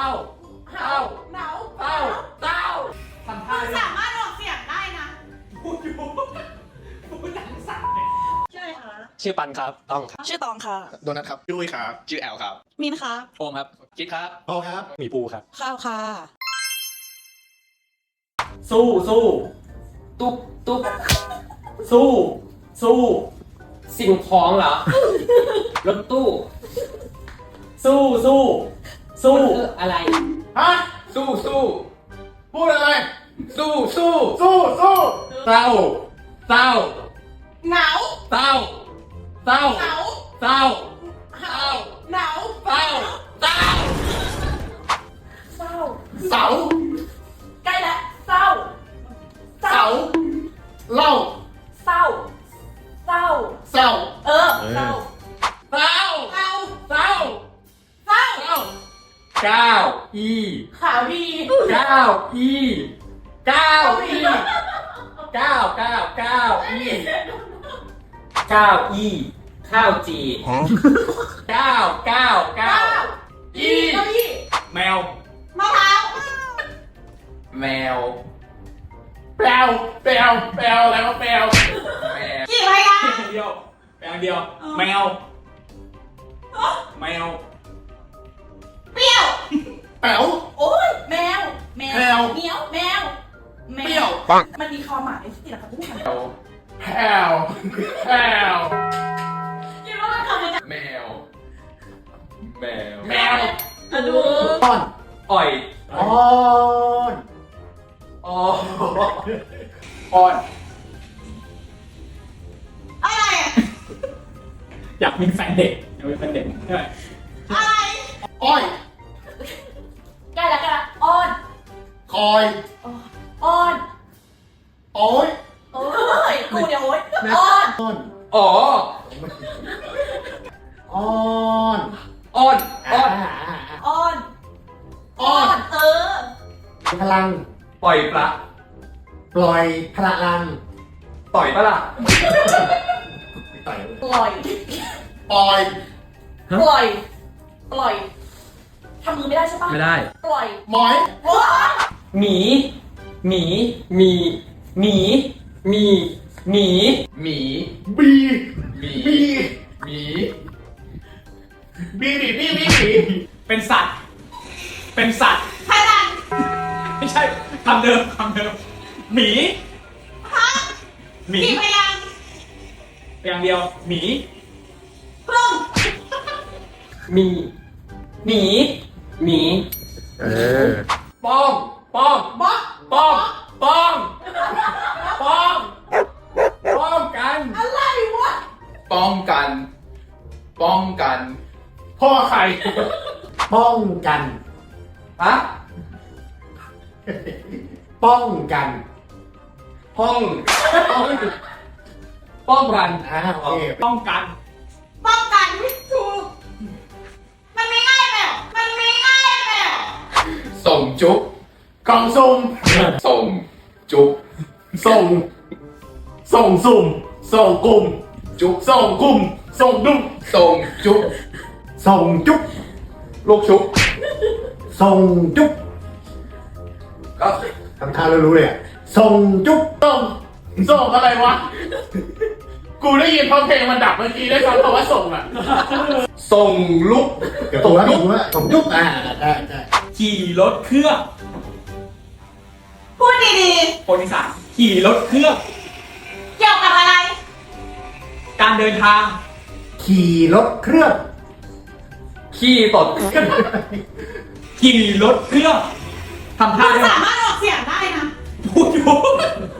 ต้าเต้าหนาวเต้าเต้าทำท่าคุณด้วยสามารถออกเสียงได้นะ พูดอยู่พูดหนังสัตว์เนี่ยชื่ออะไรคะชื่อปันครับต้องครับชื่อตองค่ะ โดนัทครับจุ้ยครับชื่อแอลครับมินค่ะโอมครับกิ๊ดครับพอครับมีปูครับ ข้าวค่ะ สู้สู้ตุ๊บตุ๊บสู้ สู้ สิ่งของเหรอ รถตู้ สู้สู้ สู้อะไร ฮะ สู้สู้พูดอะไร สู้สู้สู้สู้เต้าเต้าหนาวเต้าเต้าหนาวเต้าหนาวหนาวเต้าเต้าเศร้าเสาใกล้แล้วเศร้าเสาเหล่าเศร้าเศร้าเศร้าเออเศร้า เก้าอีขาวดีเก้าอีเก้าอีเก้าเก้าเก้าอีเก้าอีข้าวจีเก้าเก้าเก้าเก้าอีเก้าอี้แมวมะพร้าวแมวแปลวแปลวแปลวอะไรวะแปลวแมวกี่พยางค์เดียวแมวเดียว แมว แมว เปรี้ยว แป๋ว โอ้ยแมว แมแมว เหมียวแมวแมเปรี้ยวมันมีความหมายที่เราพูดกันแมวแผ่วแผ่วคิดว่ามันคำมาจากแมว แมว แมวอะดูอ่อน อ่อย อ่อนอ่ออ่อน อะไรอะอยากมีแฟนเด็กอยากมีแฟนเด็กใช่ไหมอะไร อ้อยใกล้แล้วใกล้แล้วอ้อนคอยอ้อนโอ้ยโอ้ยกูเดี๋ยวโอ้ยอ้อนอ่อนอ๋ออ่อนอ่อนอ่อนอ้อนอ่อนเออพลังปล่อยปละปล่อยพลังต่อยปะล่ะต่อยปล่อยปล่อยปล่อยปล่อย ทำมือไม่ได้ใช่ปะไม่ได้ ปล่อยหมอยโอ้ยหมี หมี มี หมี มี หมี หมี บีหมี บีหมี บีบีบีบีบีเป็นสัตว์ เป็นสัตว์พลังไม่ใช่คำเดิมคำเดิม หมีหมีกี่พยางค์อย่างเดียว หมีปล้องมี หมี หมีเออป้องป้องบล็อกป้องป้องป้องป้องกันอะไรวะป้องกัน ป้องกัน พ่อใครป้องกันฮะป้องกันป้องป้องป้องกันอ่าโอเคป้องกัน จุ๊บกล่องสุ่มส่งจุ๊บส่ง ส่งสุ่ม ส่งกลุ่ม จุ๊บส่งกลุ่ม ส่งดุ้มส่งจุ๊บส่งจุ๊บลูกชุบส่งจุ๊บก็ทำท่าเรารู้เลยอะส่งจุ๊บส่งส่งอะไรวะ กูได้ยินพอเพลงมันดับเมื่อกี้ได้ฟังคำว่าส่งอะส่งลุกเดี๋ยวถูกแล้วถูกแล้วส่งจุ๊บอ่าได้ได้ ขี่รถเครื่องพูดดีคนอีสานขี่รถเครื่องๆ เกี่ยวกับอะไร การเดินทาง ขี่รถเครื่อง ขี่ตดขี่รถเครื่องทำท่าคุณได้ไหมสามารถออกเสียงได้นะพูดอยู่พูดหนังสัตว์เนี่ย